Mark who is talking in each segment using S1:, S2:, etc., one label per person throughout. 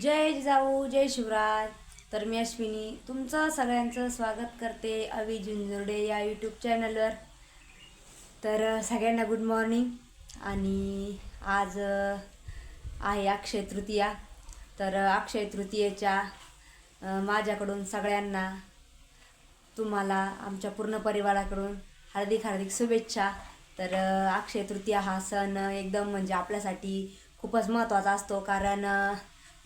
S1: जय जिजाऊ जय शिवराज तर मी अश्विनी तुमचं सगळ्यांचं स्वागत करते अवी झुंजुर्डे या यूट्यूब चॅनलवर तर सगळ्यांना गुड मॉर्निंग आणि आज आहे अक्षय तृतीया. तर अक्षय तृतीयेच्या माझ्याकडून सगळ्यांना तुम्हाला आमच्या पूर्ण परिवाराकडून हार्दिक हार्दिक शुभेच्छा. तर अक्षय तृतीया हा सण एकदम म्हणजे आपल्यासाठी खूपच महत्त्वाचा असतो. कारण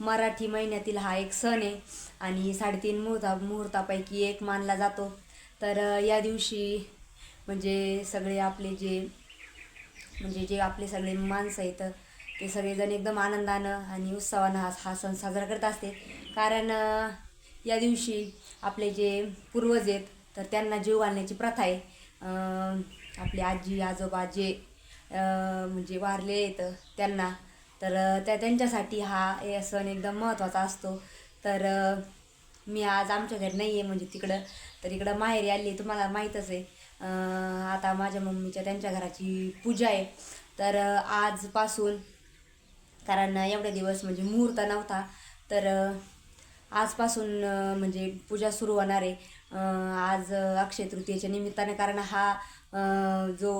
S1: मराठी महिन्यातील हा एक सण आहे आणि साडेतीन मुहूर्ता मुहूर्तापैकी एक मानला जातो. तर या दिवशी म्हणजे सगळे आपले जे म्हणजे जे आपले सगळे माणसं आहेत ते सगळेजण एकदम आनंदानं आणि उत्सवानं हा हा सण साजरा करत असते. कारण या दिवशी आपले जे पूर्वज आहेत तर त्यांना जीव घालण्याची प्रथा आहे. आपले आजी आजोबा जे म्हणजे वारले आहेत त्यांना तर त्या त्यांच्यासाठी हा हे सण एकदम महत्त्वाचा असतो. तर मी आज आमच्या घरी नाही आहे म्हणजे तिकडं तर इकडं माहेरी आली आहे, तुम्हाला माहीतच आहे. आता माझ्या मम्मीच्या त्यांच्या घराची पूजा आहे. तर आजपासून कारण एवढे दिवस म्हणजे मुहूर्त नव्हता तर आजपासून म्हणजे पूजा सुरू होणार आहे. आज अक्षय तृतीयेच्या निमित्ताने कारण हा जो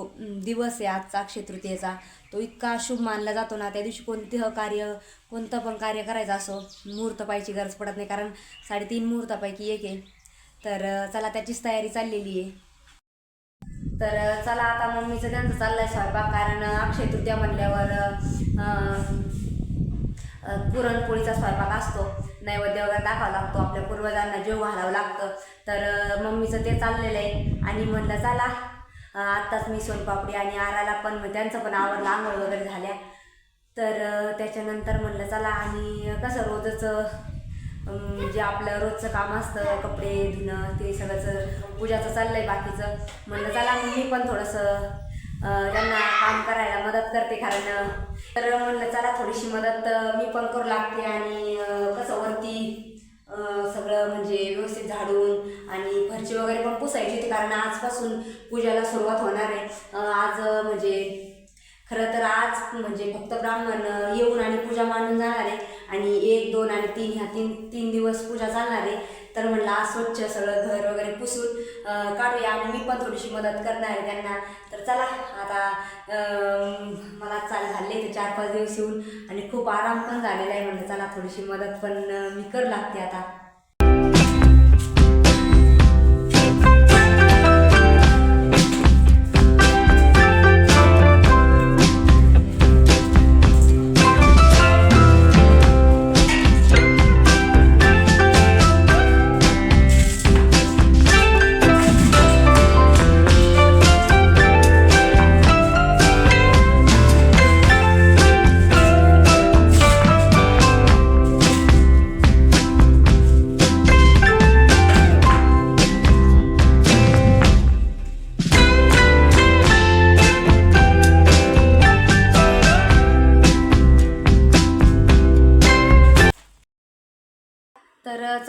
S1: दिवस आहे आजचा अक्षय तृतीयेचा तो इतका शुभ मानला जातो ना त्या दिवशी कोणतं कार्य कोणतं पण कार्य करायचं असो मुहूर्त पाहायची गरज पडत नाही कारण साडेतीन मुहूर्तापैकी एक आहे. तर चला त्याचीच तयारी चाललेली आहे. तर चला आता मम्मीचं त्यांचं चाललं आहे स्वयंपाक कारण अक्षय तृतीया म्हटल्यावर पुरणपोळीचा स्वयंपाक असतो. नैवेद्य वगैरे दाखवावा लागतो आपल्या पूर्वजांना जेव घालावं लागतं. तर मम्मीचं ते चाललेलं आहे. आणि म्हणलं चला आत्ताच मी सोनपापडी आणि आराला पण मग त्यांचं पण आवडलं आंघोळ वगैरे झाल्या. तर त्याच्यानंतर म्हणलं चला आणि कसं रोजच जे आपलं रोजचं काम असतं कपडे धुणं ते सगळंच पूजाचं चाललंय बाकीचं. म्हणलं चला मग मी पण थोडंसं त्यांना काम करायला मदत करते कारण तर म्हणलं चला थोडीशी मदत मी पण करू लागते आणि कारण आजपासून पूजाला सुरुवात होणार आहे. आज म्हणजे खरं तर आज म्हणजे फक्त ब्राह्मण येऊन आणि पूजा मांडून जाणार आहे. आणि एक दोन आणि तीन ह्या तीन तीन दिवस पूजा चालणार आहे. तर म्हटलं आज स्वच्छ सगळं घर वगैरे पुसून काढूया. आणि मी पण थोडीशी मदत करणार आहे त्यांना. तर चला आता मला चाल झाले ते चार पाच दिवस येऊन. आणि खूप आराम पण झालेला आहे म्हणलं चला थोडीशी मदत पण मी करू लागते आता.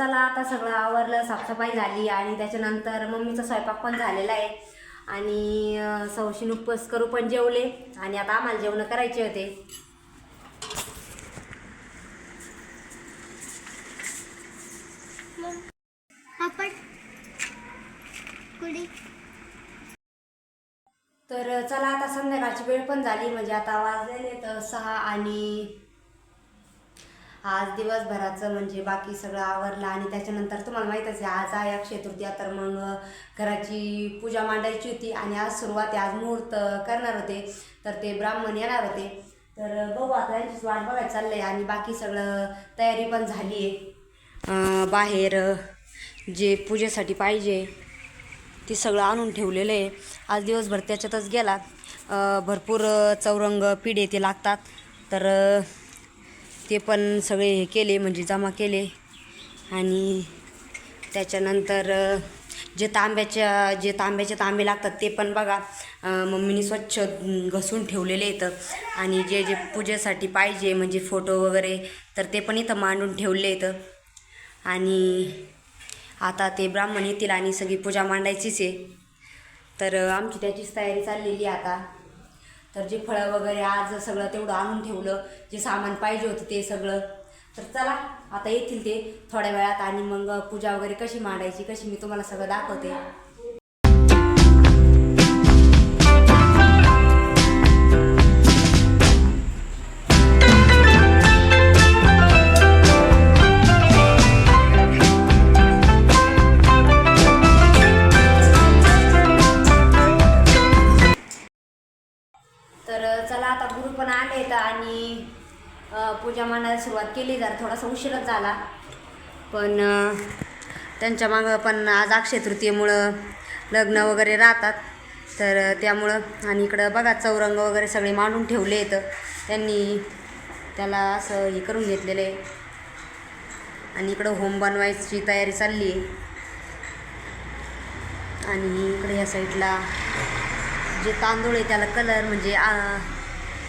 S1: चला आता सगळं आवरलं साफसफाई झाली आणि त्याच्यानंतर मम्मीचा स्वयंपाक पण झालेला आहे. आणि अं, सौशीन उपवास करू पण जेवले आणि आता आम्हाला जेवण करायचे होते. तर चला आता संध्याकाळची वेळ पण झाली म्हणजे आता वाजलेले तर सहा आणि आज दिवसभराचं म्हणजे बाकी सगळं आवरलं आणि त्याच्यानंतर तुम्हाला माहीतच आहे आज आहे अक्षय तृतीया तर मग घराची पूजा मांडायची होती आणि आज सुरुवात आज मुहूर्त करणार होते तर ते ब्राह्मण येणार होते. तर बघू आता यांचीच वाट बघायला चाललंय आणि बाकी सगळं तयारी पण झाली आहे. बाहेर जे पूजेसाठी पाहिजे ते सगळं आणून ठेवलेलं आहे. आज दिवसभर त्याच्यातच गेला. भरपूर चौरंग पिढे ते लागतात. तर ते पण सगळे हे केले म्हणजे जमा केले. आणि त्याच्यानंतर जे तांब्याच्या जे तांब्याचे तांबे लागतात ते पण बघा मम्मीनी मम्मीने स्वच्छ घसून ठेवलेले आहेत. आणि जे जे पूजेसाठी पाहिजे म्हणजे फोटो वगैरे तर ते पण इथं मांडून ठेवले आहेत. आणि आता ते ब्राह्मण येतील आणि सगळी पूजा मांडायचीच आहे. तर आमची त्याचीच तयारी चाललेली आहे आता. तर जे फळं वगैरे आज सगळं तेवढं आणून ठेवलं जे सामान पाहिजे होतं ते सगळं. तर चला आता येतील ते थोड्या वेळात आणि मग पूजा वगैरे कशी मांडायची कशी मी तुम्हाला सगळं दाखवते. पण आणि पूजा मांडायला सुरुवात केली. जरा थोडासा उशीरच झाला. पण त्यांच्या मागं पण आज अक्षय तृतीयेमुळं लग्न वगैरे राहतात. तर त्यामुळं आणि इकडं बघा चौरंग वगैरे सगळे मांडून ठेवले आहेत. त्यांनी त्याला असं हे करून घेतलेलं आहे. आणि इकडं होम बनवायची तयारी चालली आहे. आणि इकडे या साईडला जे तांदूळ आहे त्याला कलर म्हणजे आ,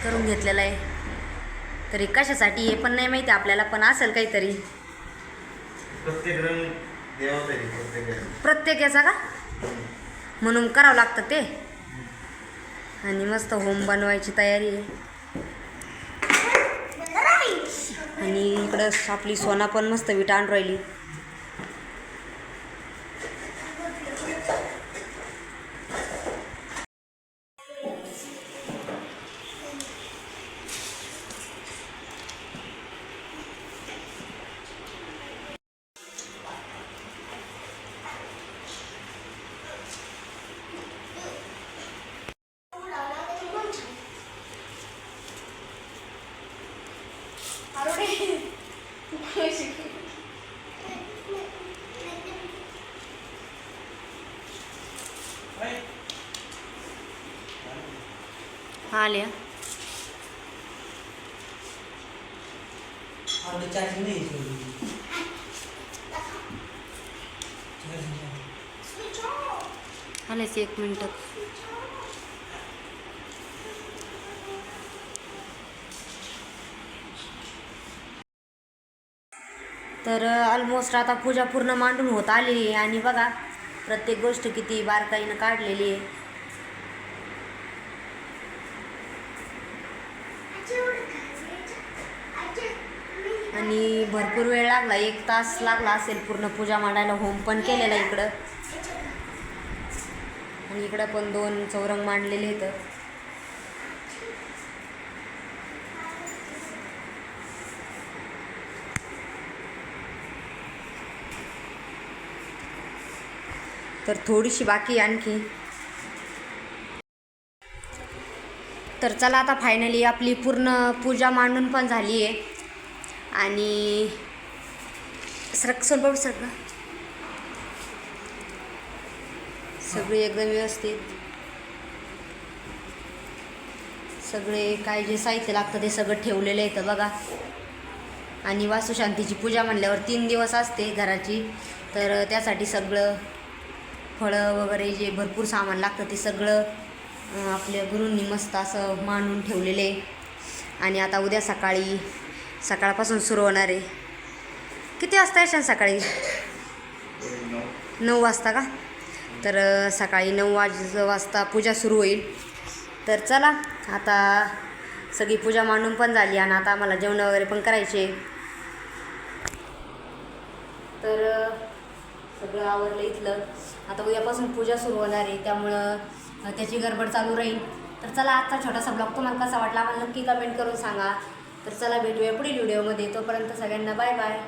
S1: करून घेतलेला आहे. तरी कशासाठी हे पण नाही माहिती आपल्याला पण असेल काहीतरी.
S2: प्रत्येक
S1: याचा का? म्हणून करावं लागतं ते. आणि मस्त होम बनवायची तयारी आहे. आणि इकडं आपली सोना पण मस्त विट आणून राहिली. हा आले
S3: आपलं चार्जिंग नाही आहे तेवढी. चार्जिंग
S1: आलेच एक मिनटं तर ऑलमोस्ट आता पूजा पूर्ण मांडून होत आलेली आहे. आणि बघा प्रत्येक गोष्ट किती बारकाईनं काढलेली आहे. आणि भरपूर वेळ लागला एक तास लागला असेल पूर्ण पूजा मांडायला. होम पण केलेला इकडं. आणि इकडं पण दोन चौरंग मांडलेले आहेत. तर थोडीशी बाकी आणखी. तर चला आता फायनली आपली पूर्ण पूजा मांडून पण झाली आहे. आणि सरक सोनबाबू सगळं सगळे एकदम व्यवस्थित. सगळे काय जे साहित्य लागतं ते सगळं ठेवलेलं आहे तर बघा. आणि वास्तुशांतीची पूजा म्हणल्यावर तीन दिवस असते घराची. तर त्यासाठी सगळं फळं वगैरे जे भरपूर सामान लागतं ते सगळं आपल्या गुरूंनी मस्त असं मांडून ठेवलेलं. आहे आणि आता उद्या सकाळी सकाळपासून सुरू होणार आहे. किती वाजता येशान सकाळी? नऊ वाजता का? तर सकाळी नऊ वाज वाजता पूजा सुरू होईल. तर चला आता सगळी पूजा मांडून पण झाली आणि आता आम्हाला जेवण वगैरे पण करायचे. तर सगळं आवरलं इथलं. आता उद्यापासून पूजा सुरू होणार आहे त्यामुळं त्याची गडबड चालू राहील. तर चला आजचा छोटासा ब्लॉग तुम्हाला कसा वाटला आम्हाला नक्की कमेंट करून सांगा. तर चला भेटूया पुढील व्हिडिओमध्ये. तोपर्यंत सगळ्यांना बाय बाय